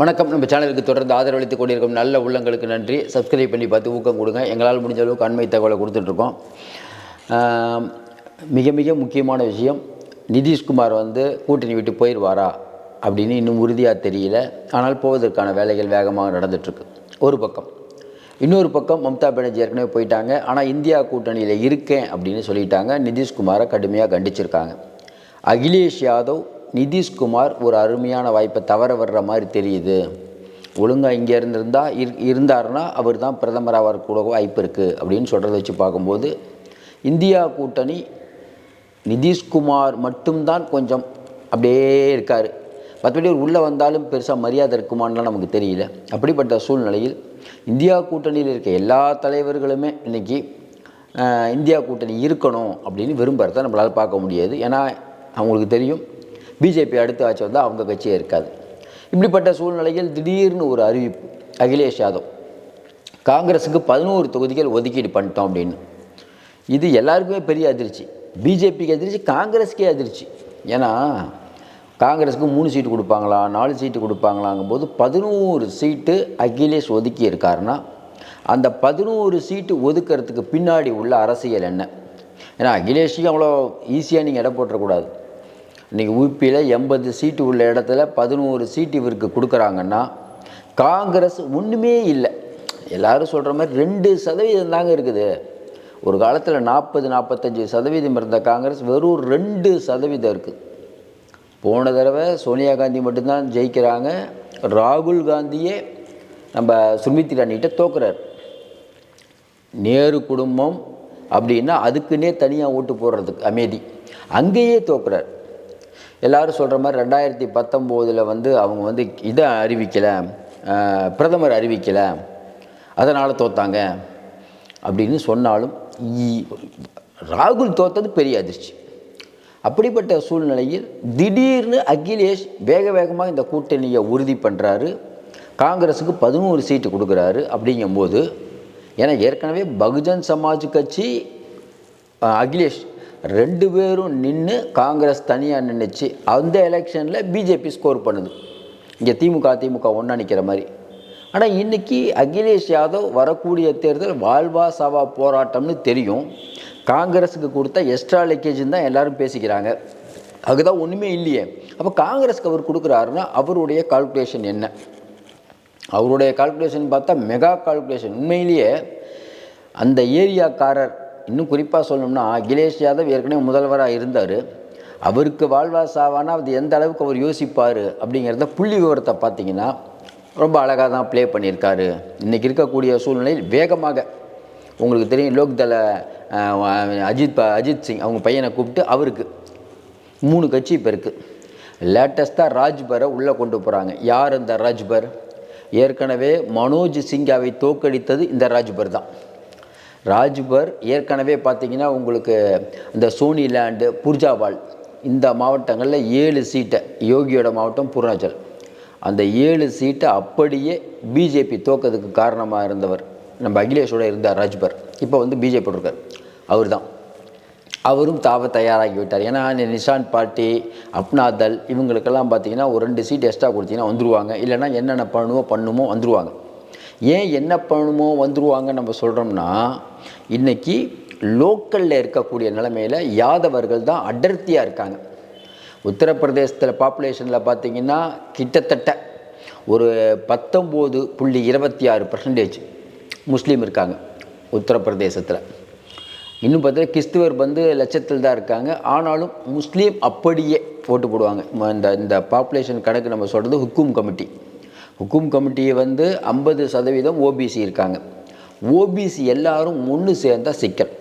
வணக்கம். நம்ம சேனலுக்கு தொடர்ந்து ஆதரவளித்துக் கொண்டிருக்கும் நல்ல உள்ளங்களுக்கு நன்றி. சப்ஸ்கிரைப் பண்ணி பார்த்து ஊக்கம் கொடுங்க. எங்களால் முடிஞ்ச அளவுக்கு அண்மை தகவலை கொடுத்துட்ருக்கோம் மிக மிக முக்கியமான விஷயம் நிதிஷ்குமார் வந்து கூட்டணி விட்டு போயிடுவாரா அப்படின்னு இன்னும் உறுதியாக தெரியல. ஆனால் போவதற்கான வேலைகள் வேகமாக நடந்துட்டுருக்கு ஒரு பக்கம். இன்னொரு பக்கம் மம்தா பானர்ஜி ஏற்கனவே போயிட்டாங்க. ஆனால் இந்தியா கூட்டணியில் இருக்கேன் அப்படின்னு சொல்லிட்டாங்க. நிதிஷ்குமாரை கடுமையாக கண்டிச்சிருக்காங்க. அகிலேஷ் யாதவ் நிதிஷ்குமார் ஒரு அருமையான வாய்ப்பை தவற வர்ற மாதிரி தெரியுது. ஒழுங்காக இங்கே இருந்திருந்தால் இரு இருந்தாருன்னா அவர் தான் பிரதமராக வரக்கூட வாய்ப்பு இருக்குது அப்படின்னு சொல்கிறத வச்சு பார்க்கும்போது இந்தியா கூட்டணி நிதிஷ்குமார் மட்டும்தான் கொஞ்சம் அப்படியே இருக்கார். மற்றபடி அவர் உள்ளே வந்தாலும் பெருசாக மரியாதை இருக்குமான்லாம் நமக்கு தெரியல. அப்படிப்பட்ட சூழ்நிலையில் இந்தியா கூட்டணியில் இருக்க எல்லா தலைவர்களுமே இன்றைக்கி இந்தியா கூட்டணி இருக்கணும் அப்படின்னு விரும்புகிறத நம்மளால் பார்க்க முடியாது. ஏன்னா அவங்களுக்கு தெரியும் பிஜேபி அடுத்த ஆட்சி வந்தால் அவங்க கட்சியே இருக்காது. இப்படிப்பட்ட சூழ்நிலையில் திடீர்னு ஒரு அறிவிப்பு அகிலேஷ் யாதவ். காங்கிரஸுக்கு பதினோரு தொகுதிகள் ஒதுக்கீடு பண்ணிட்டோம் அப்படின்னு. இது எல்லாருக்குமே பெரிய அதிர்ச்சி. பிஜேபிக்கு அதிர்ச்சி காங்கிரஸுக்கே அதிர்ச்சி. ஏன்னா காங்கிரஸுக்கு மூணு சீட்டு கொடுப்பாங்களா நாலு சீட்டு கொடுப்பாங்களாங்கும் போது பதினோரு சீட்டு அகிலேஷ் ஒதுக்கி இருக்காருன்னா அந்த பதினோரு சீட்டு ஒதுக்கிறதுக்கு பின்னாடி உள்ள அரசியல் என்ன? ஏன்னா அகிலேஷையும் அவ்வளோ ஈஸியாக நீங்கள் இடம் போட்டுறக்கூடாது. இன்றைக்கி உபியில் எண்பது சீட்டு உள்ள இடத்துல பதினோரு சீட்டு இவருக்கு கொடுக்குறாங்கன்னா காங்கிரஸ் ஒன்றுமே இல்லை. எல்லோரும் சொல்கிற மாதிரி ரெண்டு சதவீதம் தாங்க இருக்குது. ஒரு காலத்தில் நாற்பது நாற்பத்தஞ்சு சதவீதம் இருந்த காங்கிரஸ் வெறும் ரெண்டு சதவீதம் இருக்குது போன தடவை சோனியா காந்தி மட்டும்தான் ஜெயிக்கிறாங்க. ராகுல் காந்தியே நம்ம சுமித்ரா நீட்ட தோக்குறார். நேரு குடும்பம் அப்படின்னா அதுக்குன்னே தனியாக ஓட்டு போடுறதுக்கு அமைதி. அங்கேயே தோக்குறார். எல்லாரும் சொல்கிற மாதிரி ரெண்டாயிரத்தி பத்தொம்போதில் வந்து அவங்க வந்து இதை அறிவிக்கலை பிரதமர் அறிவிக்கலை. அதனால் தோத்தாங்க. அப்படின்னு சொன்னாலும் ராகுல் தோத்தது பெரிய அதிர்ச்சி. அப்படிப்பட்ட சூழ்நிலையில் திடீர்னு அகிலேஷ் வேக வேகமாக இந்த கூட்டணியை உறுதி பண்ணுறாரு காங்கிரஸுக்கு பதினோரு சீட்டு கொடுக்குறாரு அப்படிங்கும்போது ஏன்னா ஏற்கனவே பகுஜன் சமாஜ் கட்சி அகிலேஷ் ரெண்டு பேரும் நின்று காங்கிரஸ் தனியாக நின்றுச்சு அந்த எலெக்ஷனில் பிஜேபி ஸ்கோர் பண்ணுது. இங்கே திமுக திமுக ஒன்றா நிற்கிற மாதிரி. ஆனால் இன்றைக்கி அகிலேஷ் யாதவ் வரக்கூடிய தேர்தல் வாழ்வா சவா போராட்டம்னு தெரியும். காங்கிரஸுக்கு கொடுத்த எக்ஸ்ட்ரா லெக்கேஜ்னு தான் எல்லோரும் பேசிக்கிறாங்க. அதுதான் ஒன்றுமே இல்லையே. அப்போ காங்கிரஸுக்கு அவர் கொடுக்குறாருன்னா அவருடைய கால்குலேஷன் என்ன? அவருடைய கால்குலேஷன் பார்த்தா மெகா கால்குலேஷன் உண்மையிலேயே அந்த ஏரியாக்காரர் இன்னும் குறிப்பாக சொல்லணும்னா அகிலேஷ் யாதவ் ஏற்கனவே முதல்வராக இருந்தார். அவருக்கு வாழ்வா சாவானா அது எந்த அளவுக்கு அவர் யோசிப்பார் அப்படிங்கிறத புள்ளி விவரத்தை பார்த்தீங்கன்னா ரொம்ப அழகாக தான் ப்ளே பண்ணியிருக்காரு. இன்றைக்கி இருக்கக்கூடிய சூழ்நிலையில் வேகமாக உங்களுக்கு தெரியும் லோக்தள அஜித் ப- அஜித் சிங் அவங்க பையனை கூப்பிட்டு அவருக்கு மூணு கட்சி இப்போ இருக்குது லேட்டஸ்ட்டாக ராஜ்பரை உள்ளே கொண்டு போகிறாங்க யார் இந்த ராஜ்பர்? ஏற்கனவே மனோஜ் சிங்காவை தோக்கடித்தது இந்த ராஜ்பர் தான். ராஜ்பர் ஏற்கனவே பார்த்தீங்கன்னா உங்களுக்கு இந்த சோனிலேண்டு புர்ஜாபால் இந்த மாவட்டங்களில் ஏழு சீட்டை யோகியோட மாவட்டம் பூர்ணாச்சல் அந்த ஏழு சீட்டை அப்படியே பிஜேபி தோக்கிறதுக்கு காரணமாக இருந்தவர் நம்ம அகிலேஷோட இருந்தார் ராஜ்பர். இப்போ வந்து பிஜேபி இருக்கார் அவர் தான் அவரும் தாவ தயாராகி விட்டார். ஏன்னா நிஷான் பாட்டி அப்னாதல் இவங்களுக்கெல்லாம் பார்த்தீங்கன்னா ஒரு ரெண்டு சீட் எக்ஸ்ட்ரா கொடுத்தீங்கன்னா வந்துருவாங்க. இல்லைன்னா என்னென்ன பண்ணுவோ பண்ணுமோ வந்துருவாங்க. ஏன் என்ன பண்ணுமோ வந்துருவாங்க நம்ம சொல்கிறோம்னா இன்றைக்கி லோக்கலில் இருக்கக்கூடிய நிலைமையில் யாதவர்கள் தான் அடர்த்தியாக இருக்காங்க. உத்தரப்பிரதேசத்தில் பாப்புலேஷனில் பார்த்தீங்கன்னா கிட்டத்தட்ட ஒரு பத்தொம்போது புள்ளி இருபத்தி ஆறு பர்சன்டேஜ் முஸ்லீம் இருக்காங்க உத்தரப்பிரதேசத்தில். இன்னும் பார்த்தா கிறிஸ்துவர் வந்து லட்சத்தில் தான் இருக்காங்க. ஆனாலும் முஸ்லீம் அப்படியே ஓட்டு போடுவாங்க. இந்த இந்த பாப்புலேஷன் கணக்கு நம்ம சொல்கிறது ஹுக்கும் கமிட்டி ஹுக்கும் கமிட்டியை வந்து ஐம்பது சதவீதம் ஓபிசி இருக்காங்க. ஓபிசி எல்லாரும் ஒன்று சேர்ந்தால் சிக்கல்.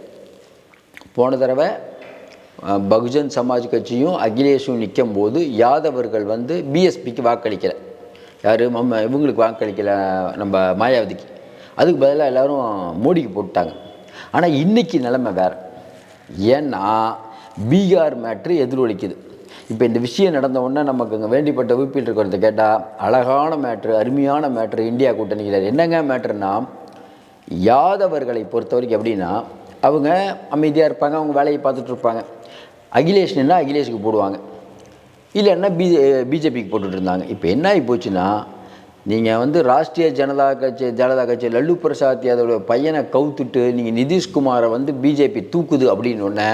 போன தடவை பகுஜன் சமாஜ் கட்சியும் அகிலேஷும் நிற்கும் போது யாதவர்கள் வந்து பிஎஸ்பிக்கு வாக்களிக்கலை. யார்? மம்ம இவங்களுக்கு வாக்களிக்கல நம்ம மாயாவதிக்கு. அதுக்கு பதிலாக எல்லோரும் மோடிக்கு போட்டாங்க ஆனால் இன்றைக்கி நிலைமை வேறு. ஏன்னா பீகார் மேட்ரு எதிரொலிக்குது. இப்போ இந்த விஷயம் நடந்த உடனே நமக்கு இங்கே வேண்டிப்பட்ட உறுப்பில் இருக்கிறத கேட்டால் அழகான மேட்ரு அருமையான மேட்ரு இந்தியா கூட்டணியில் என்னங்க மேட்ருன்னா யாதவர்களை பொறுத்த வரைக்கும் எப்படின்னா அவங்க அமைதியாக இருப்பாங்க அவங்க வேலையை பார்த்துட்டு இருப்பாங்க. அகிலேஷுக்கு போடுவாங்க. இல்லைன்னா பிஜே பிஜேபிக்கு போட்டுட்டு இருந்தாங்க. இப்போ என்ன ஆகி போச்சுன்னா நீங்கள் வந்து ராஷ்ட்ரிய ஜனதா கட்சி ஜனதா கட்சி லல்லு பிரசாத் யாதவோட பையனை கவுத்துட்டு நீங்கள் நிதிஷ்குமாரை வந்து பிஜேபி தூக்குது அப்படின்னு ஒன்று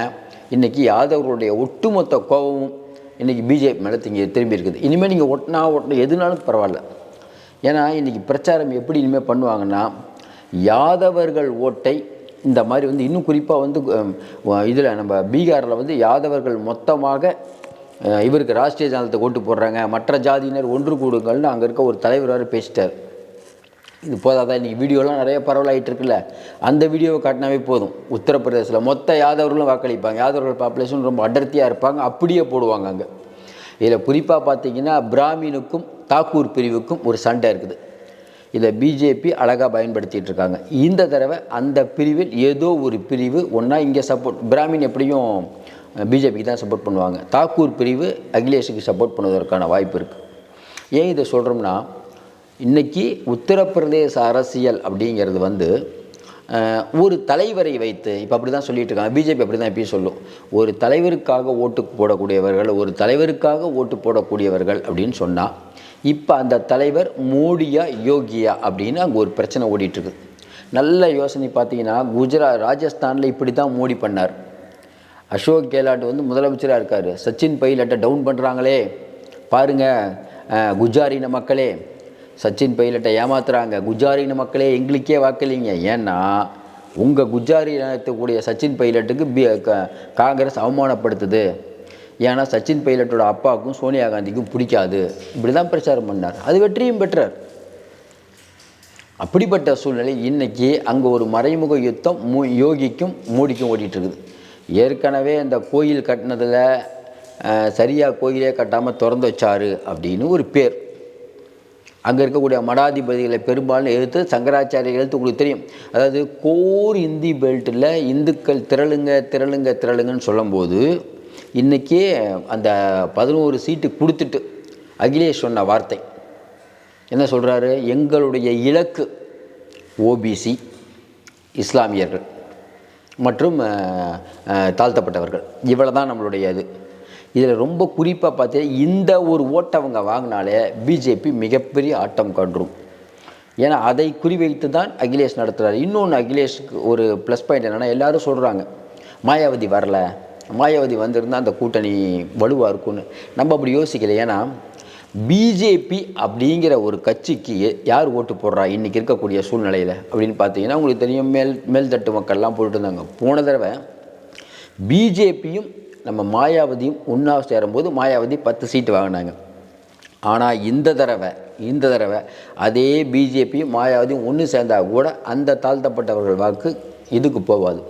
இன்றைக்கி யாதவர்களுடைய ஒட்டுமொத்த கோபமும் இன்றைக்கி பிஜேபி மேலே திங்க திரும்பி இருக்குது. இனிமேல் நீங்கள் ஒட்டினா ஒட்டினா எதுனாலும் பரவாயில்ல. ஏன்னா இன்றைக்கி பிரச்சாரம் எப்படி இனிமேல் பண்ணுவாங்கன்னா யாதவர்கள் ஓட்டை இந்த மாதிரி வந்து இன்னும் குறிப்பாக வந்து இதில் நம்ம பீகாரில் வந்து யாதவர்கள் மொத்தமாக இவருக்கு ராஷ்ட்ரிய ஜனத்தை ஓட்டு போடுறாங்க. மற்ற ஜாதியினர் ஒன்று கூடுங்கள்னு அங்கே இருக்க ஒரு தலைவர் வேறு பேசிட்டார். இது போதாதான் இன்றைக்கி வீடியோலாம் நிறைய பரவலாகிட்டு இருக்குல்ல அந்த வீடியோவை காட்டினாவே போதும். உத்தரப்பிரதேசத்தில் மொத்த யாதவர்களும் வாக்களிப்பாங்க. யாதவர்கள் பாப்புலேஷன் ரொம்ப அடர்த்தியாக இருப்பாங்க. அப்படியே போடுவாங்க அங்கே. இதில் குறிப்பாக பார்த்தீங்கன்னா பிராமினுக்கும் தாக்கூர் பிரிவுக்கும் ஒரு சண்டை இருக்குது. இதை பிஜேபி அழகாக பயன்படுத்திகிட்டு இருக்காங்க இந்த தடவை அந்த பிரிவில் ஏதோ ஒரு பிரிவு ஒன்றா இங்கே சப்போர்ட் பிராமின் எப்படியும் பிஜேபிக்கு தான் சப்போர்ட் பண்ணுவாங்க. தாக்கூர் பிரிவு அகிலேஷுக்கு சப்போர்ட் பண்ணுவதற்கான வாய்ப்பு இருக்குது ஏன் இதை சொல்கிறோம்னா இன்றைக்கி உத்தரப்பிரதேச அரசியல் அப்படிங்கிறது வந்து ஒரு தலைவரை வைத்து இப்போ அப்படி தான் சொல்லிட்டு இருக்காங்க பிஜேபி அப்படி தான் எப்பயும் சொல்லும். ஒரு தலைவருக்காக ஓட்டு போடக்கூடியவர்கள் ஒரு தலைவருக்காக ஓட்டு போடக்கூடியவர்கள் அப்படின்னு சொன்னால் இப்போ அந்த தலைவர் மோடியா யோகியா அப்படின்னு அங்கே ஒரு பிரச்சனை ஓடிட்டுருக்கு. நல்ல யோசனை பார்த்தீங்கன்னா குஜராத் ராஜஸ்தானில் இப்படி தான் மோடி பண்ணார். அசோக் கெலாட் வந்து முதலமைச்சராக இருக்கார். சச்சின் பைலட்டை டவுன் பண்ணுறாங்களே பாருங்கள் குஜாரின மக்களே சச்சின் பைலட்டை ஏமாத்துறாங்க. குஜாரின மக்களே எங்களுக்கே வாக்களிங்க. ஏன்னா உங்கள் குஜாரி இனத்துக்கூடிய சச்சின் பைலட்டுக்கு பி க- காங்கிரஸ் அவமானப்படுத்துது. ஏன்னா சச்சின் பைலட்டோட அப்பாவுக்கும் சோனியா காந்திக்கும் பிடிக்காது. இப்படி தான் பிரச்சாரம் பண்ணார். அது வெற்றியும் பெற்றார். அப்படிப்பட்ட சூழ்நிலை இன்றைக்கி அங்கே ஒரு மறைமுக யுத்தம் மூ யோகிக்கும் மோடிக்கும் ஓடிட்டுருக்குது. ஏற்கனவே அந்த கோயில் கட்டினதில் சரியாக கோயிலே கட்டாமல் திறந்து வச்சாரு அப்படின்னு ஒரு பேர். அங்கே இருக்கக்கூடிய மடாதிபதிகளை பெரும்பாலும் எதிர்த்து சங்கராச்சாரிய எழுத்து உங்களுக்கு தெரியும். அதாவது கோர் இந்தி பெல்ட்டில் இந்துக்கள் திரளுங்க திரளுங்க திரளுங்கன்னு சொல்லும்போது இன்றைக்கே அந்த பதினோரு சீட்டு கொடுத்துட்டு அகிலேஷ் சொன்ன வார்த்தை. என்ன சொல்கிறாரு எங்களுடைய இலக்கு ஓபிசி இஸ்லாமியர்கள் மற்றும் தாழ்த்தப்பட்டவர்கள். இவ்வளோ தான் நம்மளுடைய இது. இதில் ரொம்ப குறிப்பாக பார்த்தீங்கன்னா இந்த ஒரு ஓட்டை அவங்க வாங்கினாலே பிஜேபி மிகப்பெரிய ஆட்டம் காண்றும் ஏன்னா அதை குறிவைத்து தான் அகிலேஷ் நடத்துகிறார் இன்னொன்று அகிலேஷுக்கு ஒரு ப்ளஸ் பாயிண்ட் என்னென்னா எல்லாரும் சொல்கிறாங்க மாயாவதி வரல. மாயாவதி வந்திருந்தால் அந்த கூட்டணி வலுவாக இருக்கும்னு. நம்ம அப்படி யோசிக்கல. ஏன்னா பிஜேபி அப்படிங்கிற ஒரு கட்சிக்கு யார் ஓட்டு போடுறா? இன்றைக்கி இருக்கக்கூடிய சூழ்நிலையில் அப்படின்னு பார்த்தீங்கன்னா உங்களுக்கு தெரியும் மேல் மேல்தட்டு மக்கள்லாம் போட்டுட்டு இருந்தாங்க. போன தடவை பிஜேபியும் நம்ம மாயாவதியும் ஒன்றா சேரும்போது மாயாவதி பத்து சீட்டு வாங்கினாங்க. ஆனால் இந்த தடவை இந்த தடவை அதே பிஜேபியும் மாயாவதியும் ஒன்று சேர்ந்தால் கூட அந்த தாழ்த்தப்பட்டவர்கள் வாக்கு இதுக்கு போகாது.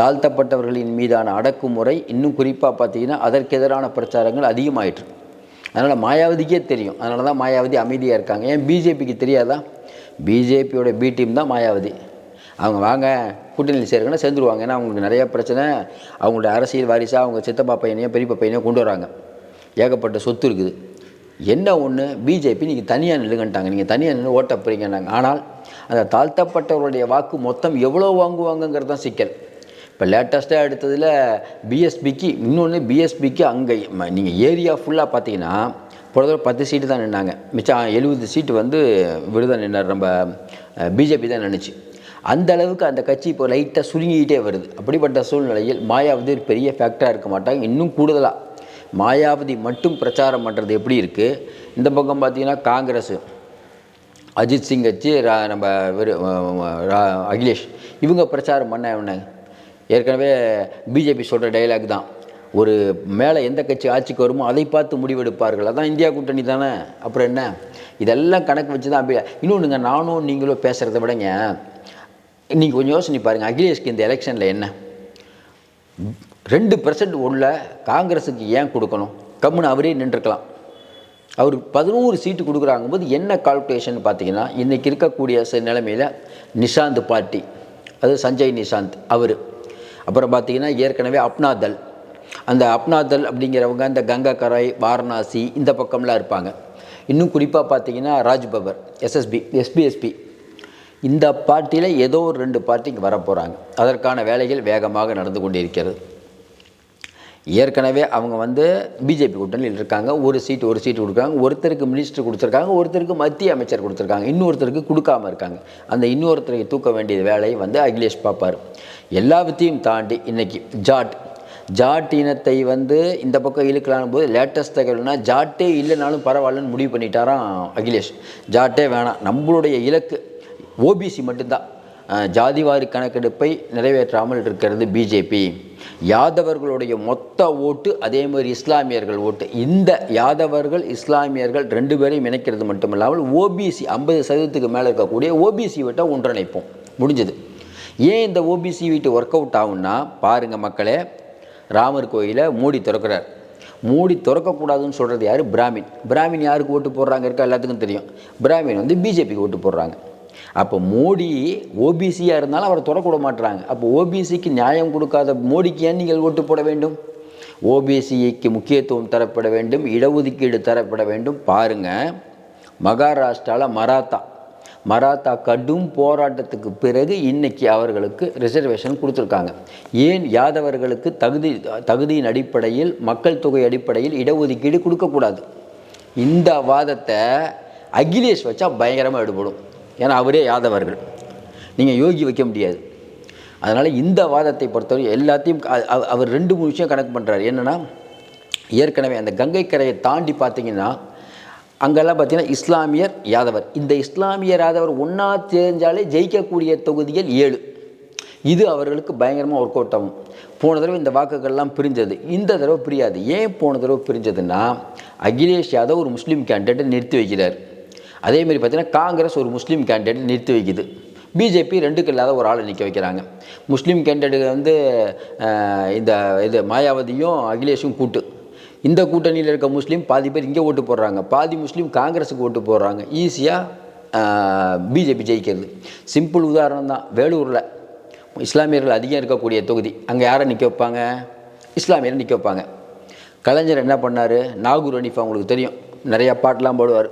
தாழ்த்தப்பட்டவர்களின் மீதான அடக்குமுறை இன்னும் குறிப்பாக பார்த்தீங்கன்னா அதற்கு எதிரான பிரச்சாரங்கள் அதிகமாயிற்று. அதனால் மாயாவதிக்கே தெரியும். அதனால தான் மாயாவதி அமைதியாக இருக்காங்க. ஏன் பிஜேபிக்கு தெரியாதா? பிஜேபியோட பி டீம் தான் மாயாவதி. அவங்க வாங்க கூட்டணியில் சேருங்கன்னா சேர்ந்துருவாங்க. ஏன்னா அவங்களுக்கு நிறையா பிரச்சனை. அவங்களோட அரசியல் வாரிசாக அவங்க சித்தப்பா பையனையோ பெரியப்பா பையனையோ கொண்டு வராங்க. ஏகப்பட்ட சொத்து இருக்குது. என்ன ஒன்று பிஜேபி நீங்கள் தனியாக நில்லுங்கன்ட்டாங்க. நீங்கள் தனியாக நின்று ஓட்ட போகிறீங்கன்னாங்க ஆனால் அந்த தாழ்த்தப்பட்டவருடைய வாக்கு மொத்தம் எவ்வளோ வாங்குவாங்கங்கிறது தான் சிக்கல். இப்போ லேட்டஸ்ட்டாக எடுத்ததில் பிஎஸ்பிக்கு இன்னொன்று பிஎஸ்பிக்கு அங்கே நீங்கள் ஏரியா ஃபுல்லாக பார்த்தீங்கன்னா பொறுத்தவரை பத்து சீட்டு தான் நின்னாங்க. மிச்சம் எழுபது சீட்டு வந்து விருதம் நின்னார். நம்ம பிஜேபி தான் நினச்சி அந்த அளவுக்கு அந்த கட்சி இப்போ லைட்டாக சுருங்கிக்கிட்டே வருது. அப்படிப்பட்ட சூழ்நிலையில் மாயாவதி ஒரு பெரிய ஃபேக்டராக இருக்க மாட்டாங்க. இன்னும் கூடுதலாக மாயாவதி மட்டும் பிரச்சாரம் பண்ணுறது எப்படி இருக்குது இந்த பக்கம் பார்த்திங்கன்னா காங்கிரஸ் அஜித் சிங் வச்சு ரா- நம்ம அகிலேஷ். இவங்க பிரச்சாரம் பண்ண என்ன? ஏற்கனவே பிஜேபி சொல்கிற டைலாக் தான். ஒரு மேலே எந்த கட்சி ஆட்சிக்கு வருமோ அதை பார்த்து முடிவெடுப்பார்கள். அதான் இந்தியா கூட்டணி தானே? அப்புறம் என்ன? இதெல்லாம் கணக்கு வச்சு தான் அப்படி. இன்னொன்றுங்க நானும் நீங்களும் பேசுகிறத விடங்க. நீங்கள் கொஞ்சம் யோசனை பாருங்கள் அகிலேஷ்க்கு இந்த எலெக்ஷனில் என்ன? ரெண்டு பர்சன்ட் உள்ள காங்கிரஸுக்கு ஏன் கொடுக்கணும்? கம்முன்னு அவரே நின்றுக்கலாம் அவருக்கு பதினோரு சீட்டு கொடுக்குறாங்க போது என்ன கால்குலேஷன் பார்த்தீங்கன்னா இன்றைக்கி இருக்கக்கூடிய நிலைமையில் நிஷாந்த் பார்ட்டி. அது சஞ்சய் நிஷாந்த் அவர். அப்புறம் பார்த்தீங்கன்னா ஏற்கனவே அப்னாதல். அந்த அப்னாதல் அப்படிங்கிறவங்க அந்த கங்காகராய் வாரணாசி இந்த பக்கம்லாம் இருப்பாங்க. இன்னும் குறிப்பாக பார்த்தீங்கன்னா ராஜ்பவர் எஸ்எஸ்பி எஸ்பிஎஸ்பி இந்த பார்ட்டியில் ஏதோ ஒரு ரெண்டு பார்ட்டிக்கு வரப்போகிறாங்க அதற்கான வேலைகள் வேகமாக நடந்து கொண்டிருக்கிறது. ஏற்கனவே அவங்க வந்து பிஜேபி கூட்டணியில் இருக்காங்க. ஒரு சீட்டு ஒரு சீட்டு கொடுக்குறாங்க. ஒருத்தருக்கு மினிஸ்டர் கொடுத்துருக்காங்க. ஒருத்தருக்கு மத்திய அமைச்சர் கொடுத்துருக்காங்க. இன்னொருத்தருக்கு கொடுக்காம இருக்காங்க. அந்த இன்னொருத்தருக்கு தூக்க வேண்டிய வேலையை வந்து அகிலேஷ் பார்ப்பார் எல்லாத்தையும் தாண்டி இன்னைக்கு ஜாட். ஜாட் இனத்தை வந்து இந்த பக்கம் இழுக்கலான போது லேட்டஸ்ட் தகவல்னா ஜாட்டே இல்லைனாலும் பரவாயில்லன்னு முடிவு பண்ணிட்டாராம் அகிலேஷ். ஜாட்டே வேணாம். நம்மளுடைய இலக்கு ஓபிசி மட்டும்தான். ஜாதிவாரி கணக்கெடுப்பை நிறைவேற்றாமல் இருக்கிறது பிஜேபி யாதவர்களுடைய மொத்த ஓட்டு அதே மாதிரி இஸ்லாமியர்கள் ஓட்டு. இந்த யாதவர்கள் இஸ்லாமியர்கள் ரெண்டு பேரையும் இணைக்கிறது மட்டுமில்லாமல் ஓபிசி ஐம்பது சதவீதத்துக்கு மேலே இருக்கக்கூடிய ஓபிசி வீட்டை ஒன்றிணைப்போம். முடிஞ்சது. ஏன் இந்த ஓபிசி வீட்டு ஒர்க் அவுட் ஆகும்னா பாருங்கள் மக்களே ராமர் கோயிலை மூடி திறக்கிறார். மூடி திறக்கக்கூடாதுன்னு சொல்கிறது யார்? பிராமின். பிராமின் யாருக்கு ஓட்டு போடுறாங்க? இருக்கா? எல்லாத்துக்கும் தெரியும். பிராமின் வந்து பிஜேபிக்கு ஓட்டு போடுறாங்க. அப்போ மோடி ஓபிசியாக இருந்தாலும் அவரை தொடக்கூட மாட்டுறாங்க அப்போ ஓபிசிக்கு நியாயம் கொடுக்காத மோடிக்கு ஏன் நீங்கள் ஓட்டு போட வேண்டும்? ஓபிசிக்கு முக்கியத்துவம் தரப்பட வேண்டும் இடஒதுக்கீடு தரப்பட வேண்டும். பாருங்கள் மகாராஷ்டிராவில் மராத்தா. மராத்தா கடும் போராட்டத்துக்கு பிறகு இன்னைக்கு அவர்களுக்கு ரிசர்வேஷன் கொடுத்துருக்காங்க. ஏன் யாதவர்களுக்கு தகுதி தகுதியின் அடிப்படையில் மக்கள் தொகை அடிப்படையில் இடஒதுக்கீடு கொடுக்கக்கூடாது? இந்த வாதத்தை அகிலேஷ் வச்சா பயங்கரமாக எடுபடும். ஏன்னா அவரே யாதவர்கள். நீங்கள் யோகி வைக்க முடியாது. அதனால் இந்த வாதத்தை பொறுத்தவரை எல்லாத்தையும் அவ- அவர் ரெண்டு மூணு விஷயம் கணக்கு பண்ணுறாரு என்னென்னா ஏற்கனவே அந்த கங்கை கரையை தாண்டி பார்த்தீங்கன்னா அங்கெல்லாம் பார்த்திங்கன்னா இஸ்லாமியர் யாதவர். இந்த இஸ்லாமியர் யாதவர் ஒன்றா தெரிஞ்சாலே ஜெயிக்கக்கூடிய தொகுதிகள் ஏழு. இது அவர்களுக்கு பயங்கரமாக ஒர்க் அவுட் ஆகும். போன தடவை இந்த வாக்குகள்லாம் பிரிஞ்சது. இந்த தடவை பிரியாது. ஏன் போன தடவை பிரிஞ்சதுன்னா அகிலேஷ் யாதவ் ஒரு முஸ்லீம் கேண்டிடேட்டை நிறுத்தி வைக்கிறார். அதேமாரி பார்த்தீங்கன்னா காங்கிரஸ் ஒரு முஸ்லீம் கேண்டிடேட் நிறுத்தி வைக்குது. பிஜேபி ரெண்டுக்கு இல்லாத ஒரு ஆளை நிற்க வைக்கிறாங்க. முஸ்லீம் கேண்டிடேட் வந்து இந்த இது மாயாவதியும் அகிலேஷும் கூட்டு. இந்த கூட்டணியில் இருக்க முஸ்லீம் பாதி பேர் இங்கே ஓட்டு போடுறாங்க. பாதி முஸ்லீம் காங்கிரஸுக்கு ஓட்டு போடுறாங்க. ஈஸியாக பிஜேபி ஜெயிக்கிறது. சிம்பிள் உதாரணம் தான். வேலூரில் இஸ்லாமியர்கள் அதிகம் இருக்கக்கூடிய தொகுதி. அங்கே யாரை நிற்க வைப்பாங்க? இஸ்லாமியரை நிற்க வைப்பாங்க. கலைஞர் என்ன பண்ணார்? நாகூர் அனிஃபா உங்களுக்கு தெரியும். நிறையா பாட்டெலாம் போடுவார்.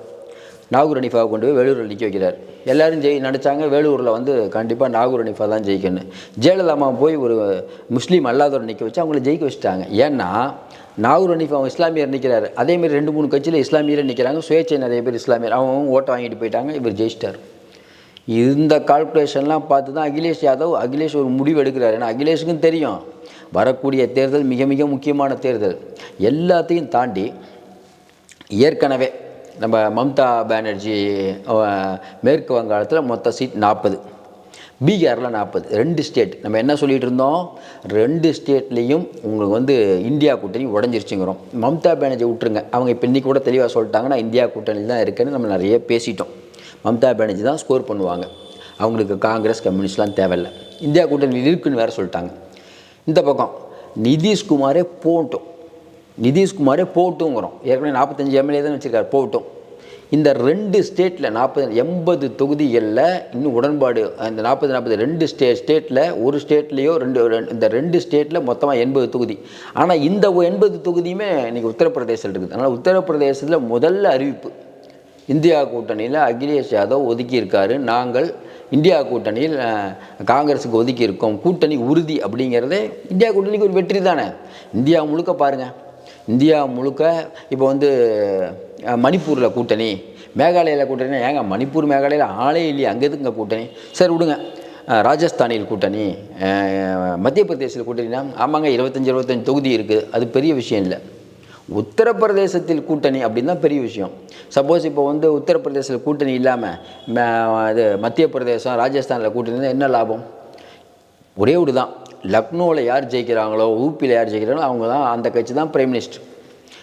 நாகூர் அனிஃபாவை கொண்டு போய் வேலூரில் நிற்க வைக்கிறார். எல்லோரும் ஜெயி நினச்சாங்க வேலூரில் வந்து கண்டிப்பாக நாகூர் அனிஃபா தான் ஜெயிக்கணும். ஜெயலலிதா போய் ஒரு முஸ்லீம் அல்லாதவரை நிற்க வச்சு அவங்கள ஜெயிக்க வச்சுட்டாங்க. ஏன்னா நாகூர் அனிஃபா அவன் இஸ்லாமியர் நிற்கிறார் அதேமாரி ரெண்டு மூணு கட்சியில் இஸ்லாமியரே நிற்கிறாங்க சுயேட்சை நிறைய பேர் இஸ்லாமியர். அவங்க அவங்க ஓட்டை வாங்கிட்டு போயிட்டாங்க. இவர் ஜெயிச்சிட்டார். இந்த கால்குலேஷன்லாம் பார்த்து தான் அகிலேஷ் யாதவ் அகிலேஷ் ஒரு முடிவு எடுக்கிறார். ஏன்னா அகிலேஷுக்கும் தெரியும். வரக்கூடிய தேர்தல் மிக மிக முக்கியமான தேர்தல். எல்லாத்தையும் தாண்டி ஏற்கனவே நம்ம மம்தா பானர்ஜி மேற்கு வங்காளத்தில் மொத்த சீட் நாற்பது பீகாரில் நாற்பது ரெண்டு ஸ்டேட் நம்ம என்ன சொல்லிகிட்டு இருந்தோம்? ரெண்டு ஸ்டேட்லேயும் உங்களுக்கு வந்து இந்தியா கூட்டணி உடஞ்சிருச்சுங்கிறோம். மம்தா பானர்ஜி விட்டுருங்க. அவங்க இப்போ இன்றைக்கி கூட தெளிவாக சொல்லிட்டாங்க நான் இந்தியா கூட்டணியில் தான் இருக்கேன்னு நம்ம நிறைய பேசிட்டோம். மம்தா பானர்ஜி தான் ஸ்கோர் பண்ணுவாங்க. அவங்களுக்கு காங்கிரஸ் கம்யூனிஸ்ட்லாம் தேவையில்லை. இந்தியா கூட்டணியில் இருக்குன்னு வேறு சொல்லிட்டாங்க. இந்த பக்கம் நிதிஷ்குமாரே போகட்டும். நிதிஷ்குமாரே போட்டுங்கிறோம். ஏற்கனவே நாற்பத்தஞ்சு எம்எல்ஏ தான் வச்சுருக்காரு போட்டும். இந்த ரெண்டு ஸ்டேட்டில் நாற்பது எண்பது தொகுதிகளில் இன்னும் உடன்பாடு அந்த நாற்பது நாற்பது ரெண்டு ஸ்டே ஸ்டேட்டில் ஒரு ஸ்டேட்லேயோ ரெண்டு ரெண்டு- இந்த ரெண்டு ஸ்டேட்டில் மொத்தமாக எண்பது தொகுதி. ஆனால் இந்த எண்பது தொகுதியுமே இன்றைக்கி உத்தரப்பிரதேசத்தில் இருக்குது. அதனால் உத்தரப்பிரதேசத்தில் முதல்ல அறிவிப்பு. இந்தியா கூட்டணியில் அகிலேஷ் யாதவ் ஒதுக்கியிருக்காரு. நாங்கள் இந்தியா கூட்டணியில் காங்கிரஸுக்கு ஒதுக்கியிருக்கோம். கூட்டணி உறுதி அப்படிங்கிறதே இந்தியா கூட்டணிக்கு ஒரு வெற்றி தானே. இந்தியா முழுக்க பாருங்கள் இந்தியா முழுக்க இப்போ வந்து மணிப்பூரில் கூட்டணி மேகாலயாவில் கூட்டணி ஏங்க மணிப்பூர் மேகாலயாவில் ஆளே இல்லையே அங்கே எதுக்குங்க கூட்டணி? சரி விடுங்க. ராஜஸ்தானில் கூட்டணி மத்திய பிரதேசத்தில் கூட்டணினா ஆமாங்க இருபத்தஞ்சி இருபத்தஞ்சி தொகுதி இருக்குது அது பெரிய விஷயம் இல்லை. உத்தரப்பிரதேசத்தில் கூட்டணி அப்படின்னு தான் பெரிய விஷயம். சப்போஸ் இப்போ வந்து உத்தரப்பிரதேசத்தில் கூட்டணி இல்லாமல் இது மத்திய பிரதேசம் ராஜஸ்தானில் கூட்டணி என்ன லாபம்? ஒரே ஒரு தான் லக்னோவில் யார் ஜெயிக்கிறாங்களோ ஊப்பியில் யார் ஜெயிக்கிறாங்களோ அவங்க தான் அந்த கட்சி தான் பிரைம் மினிஸ்டர்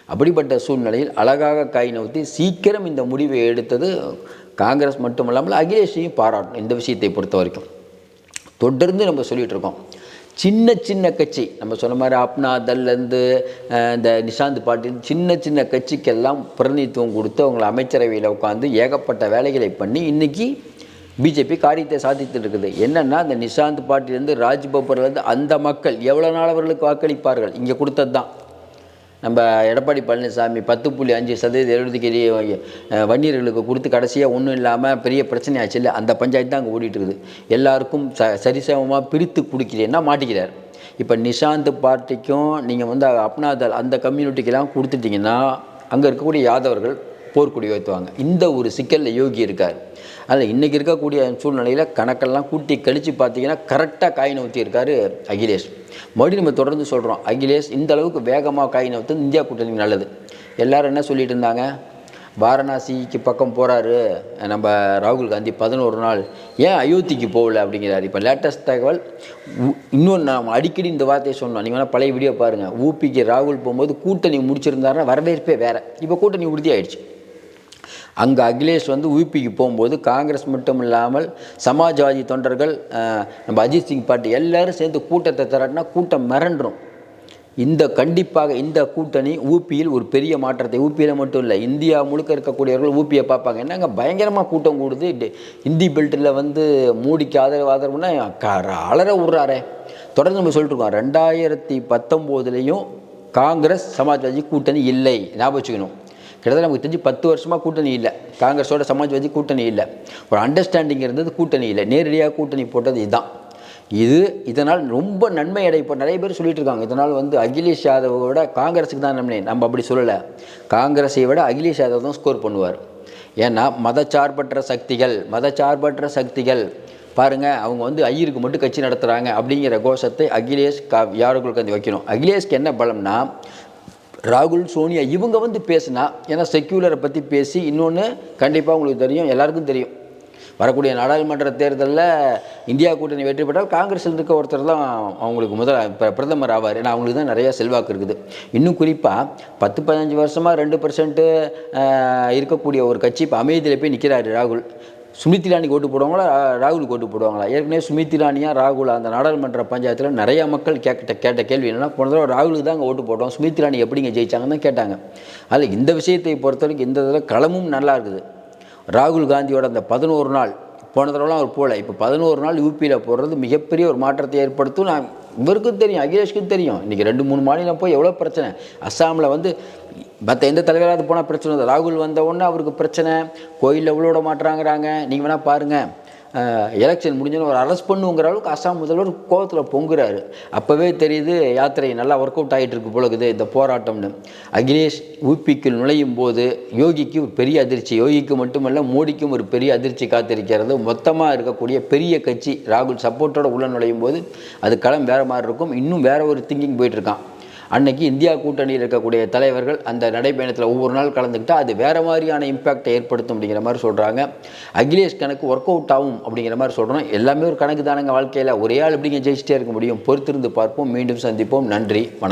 அப்படிப்பட்ட சூழ்நிலையில் அழகாக காய் நவுத்தி சீக்கிரம் இந்த முடிவை எடுத்தது காங்கிரஸ் மட்டுமல்லாமல் அகிலேஷையும் பாராட்டணும் இந்த விஷயத்தை பொறுத்த வரைக்கும். தொடர்ந்து நம்ம சொல்லிகிட்டு இருக்கோம். சின்ன சின்ன கட்சி நம்ம சொன்ன மாதிரி அப்னா தல்லேருந்து இந்த நிஷாந்த் பாட்டில் சின்ன சின்ன கட்சிக்கெல்லாம் பிரதிநிதித்துவம் கொடுத்து அவங்களை அமைச்சரவையில் உட்காந்து ஏகப்பட்ட வேலைகளை பண்ணி இன்றைக்கி பிஜேபி காரியத்தை சாதித்துட்டு இருக்குது. என்னென்னா அந்த நிஷாந்த் பாட்டிலேருந்து ராஜ்பப்பர்லேருந்து அந்த மக்கள் எவ்வளோ நாள் அவர்களுக்கு வாக்களிப்பார்கள்? இங்கே கொடுத்தது தான் நம்ம எடப்பாடி பழனிசாமி பத்து புள்ளி அஞ்சு சதவீத எழுதுக்கறி வன்னியர்களுக்கு கொடுத்து கடைசியாக ஒன்றும் இல்லாமல் பெரிய பிரச்சனை ஆச்சு இல்லை? அந்த பஞ்சாயத்து தான் அங்கே ஓடிட்டுருக்குது எல்லாருக்கும் ச சரிசமமாக பிரித்து கொடுக்கிறேன்னா மாட்டிக்கிறார். இப்போ நிஷாந்த் பார்ட்டிக்கும் நீங்கள் வந்து அப்னாதல் அந்த கம்யூனிட்டிக்கெல்லாம் கொடுத்துட்டிங்கன்னா அங்கே இருக்கக்கூடிய யாதவர்கள் போர்க்குடி வைத்துவாங்க. இந்த ஒரு சிக்கலில் யோகி இருக்கார். அதில் இன்றைக்கி இருக்கக்கூடிய சூழ்நிலையில் கணக்கெல்லாம் கூட்டி கழித்து பார்த்தீங்கன்னா கரெக்டாக காய் நவுத்தியிருக்கார் அகிலேஷ். மறுபடியும் நம்ம தொடர்ந்து சொல்கிறோம் அகிலேஷ் இந்த அளவுக்கு வேகமாக காய் நவுத்து இந்தியா கூட்டணிக்கு நல்லது. எல்லாரும் என்ன சொல்லிட்டு இருந்தாங்க? வாரணாசிக்கு பக்கம் போகிறாரு நம்ம ராகுல் காந்தி பதினோரு நாள். ஏன் அயோத்திக்கு போகல அப்படிங்கிறாரு. இப்போ லேட்டஸ்ட் தகவல் இன்னொன்று நாம் அடிக்கடி இந்த வார்த்தையை சொன்னோம். நீங்கள் வேணால் பழைய வீடியோ பாருங்கள் ஊபிக்கு ராகுல் போகும்போது கூட்டணி முடிச்சிருந்தாருன்னா வரவேற்பே வேறு. இப்போ கூட்டணி உறுதியாயிடுச்சு. அங்கே அகிலேஷ் வந்து யூபிக்கு போகும்போது காங்கிரஸ் மட்டும் இல்லாமல் சமாஜ்வாதி தொண்டர்கள் நம்ம அஜித் சிங் பாட்டி எல்லாரும் சேர்ந்து கூட்டத்தை திரட்டினா கூட்டம் மிரண்டுரும். இந்த கண்டிப்பாக இந்த கூட்டணி ஊபியில் ஒரு பெரிய மாற்றத்தை ஊபியில் மட்டும் இல்லை இந்தியா முழுக்க இருக்கக்கூடியவர்கள் ஊபியை பார்ப்பாங்க. என்னங்க பயங்கரமாக கூட்டம் கூடுது. இந்தி பெல்ட்டில் வந்து மோடிக்கு ஆதரவு ஆதரவுன்னா க- அலற விட்றாரே. தொடர்ந்து நம்ம சொல்லிட்டுருக்கோம் ரெண்டாயிரத்தி பத்தொம்போதுலேயும் காங்கிரஸ் சமாஜ்வாதி கூட்டணி இல்லை. ஞாபகம் வச்சுக்கணும். கிட்டத்தட்ட நமக்கு தெரிஞ்சு பத்து வருஷமாக கூட்டணி இல்லை. காங்கிரஸோட சமாஜ்வாதி கூட்டணி இல்லை. ஒரு அண்டர்ஸ்டாண்டிங் இருந்தது கூட்டணி இல்லை. நேரடியாக கூட்டணி போட்டது இதுதான். இது இதனால் ரொம்ப நன்மை அடை இப்போ நிறைய பேர் சொல்லிட்டு இருக்காங்க. இதனால் வந்து அகிலேஷ் யாதவை விட காங்கிரஸுக்கு தான் நன்மை. நம்ம அப்படி சொல்லலை. காங்கிரஸை விட அகிலேஷ் யாதவ் தான் ஸ்கோர் பண்ணுவார். ஏன்னா மதச்சார்பற்ற சக்திகள் மதச்சார்பற்ற சக்திகள். பாருங்கள் அவங்க வந்து ஐயருக்கு மட்டும் கட்சி நடத்துகிறாங்க அப்படிங்கிற கோஷத்தை அகிலேஷ் கா யாருக்குள் கந்து வைக்கணும்? அகிலேஷ்க்கு என்ன பலம்னா ராகுல் சோனியா இவங்க வந்து பேசினா ஏன்னா செக்யூலரை பற்றி பேசி இன்னொன்று கண்டிப்பாக உங்களுக்கு தெரியும் எல்லாருக்கும் தெரியும். வரக்கூடிய நாடாளுமன்ற தேர்தலில் இந்தியா கூட்டணி வெற்றி பெற்றால் காங்கிரஸில் இருக்க ஒருத்தர் தான் அவங்களுக்கு முதல் பிரதமர் ஆவார். ஏன்னா அவங்களுக்கு தான் நிறைய செல்வாக்கு இருக்குது. இன்னும் குறிப்பாக பத்து பதினஞ்சு வருஷமாக ரெண்டு பர்சன்ட்டு இருக்கக்கூடிய ஒரு கட்சி இப்போ அமைதியில் போய் நிற்கிறாரு ராகுல். சுமித் இரானிக்கு ஓட்டு போடுவாங்களா? ராகுல் ராகுலுக்கு ஓட்டு போடுவாங்களா? ஏற்கனவே சுமித் இரானியா ராகுல் அந்த நாடாளுமன்ற பஞ்சாயத்தில் நிறைய மக்கள் கேட்ட கேட்ட கேள்வி என்னென்னா போன தடவை ராகுலுக்கு தான் அங்கே ஓட்டு போட்டோம். சுமித் இரானி எப்படிங்க ஜெயிச்சாங்கன்னு தான் கேட்டாங்க. அதில் இந்த விஷயத்தை பொறுத்த வரைக்கும் இந்த இதில் களமும் நல்லா இருக்குது. ராகுல் காந்தியோட அந்த பதினோரு நாள் போன தடவைலாம் அவர் போகல. இப்போ பதினோரு நாள் யூபியில் போடுறது மிகப்பெரிய ஒரு மாற்றத்தை ஏற்படுத்தும். நான் இவருக்கும் தெரியும் அகிலேஷ்க்கும் தெரியும். இன்றைக்கி ரெண்டு மூணு மாநிலம் போய் எவ்வளோ பிரச்சனை. அஸ்ஸாமில் வந்து மற்ற எந்த தலைவராவது போனால் பிரச்சனை இல்லை ராகுல் வந்த உடனே அவருக்கு பிரச்சனை. கோயிலில் எவ்வளோ விட மாட்டுறாங்கிறாங்க. நீங்கள் வேணால் பாருங்கள் எலெக்ஷன் முடிஞ்சோன்னு ஒரு அரெஸ்ட் பண்ணுங்கிற அளவுக்கு அஸ்ஸாம் முதல்வர் கோவத்தில் பொங்குறாரு. அப்போவே தெரியுது யாத்திரை நல்லா ஒர்க் அவுட் ஆகிட்டு இருக்கு போல இந்த போராட்டம்னு. அகிலேஷ் ஊபிக்கு நுழையும் போது யோகிக்கு பெரிய அதிர்ச்சி. யோகிக்கு மட்டுமல்ல மோடிக்கும் ஒரு பெரிய அதிர்ச்சி காத்திருக்கிறது. மொத்தமாக இருக்கக்கூடிய பெரிய கட்சி ராகுல் சப்போர்ட்டோட உள்ள நுழையும் போது அது களம் வேறு மாதிரி இருக்கும். இன்னும் வேற ஒரு திங்கிங் போயிட்டுருக்கான். அன்னைக்கு இந்தியா கூட்டணியில் இருக்கக்கூடிய தலைவர்கள் அந்த நடைப்பயணத்தில் ஒவ்வொரு நாள் கலந்துக்கிட்டால் அது வேறு மாதிரியான இம்பேக்டை ஏற்படுத்தும் அப்படிங்கிற மாதிரி சொல்கிறாங்க அகிலேஷ் கணக்கு ஒர்க் அவுட் ஆகும் அப்படிங்கிற மாதிரி சொல்கிறோம் எல்லாமே ஒரு கணக்கு தானங்க வாழ்க்கையில். ஒரே ஆள் எப்படிங்க ஜெயிச்சிட்டே இருக்க முடியும்? பொறுத்திருந்து பார்ப்போம். மீண்டும் சந்திப்போம். நன்றி. வணக்கம்.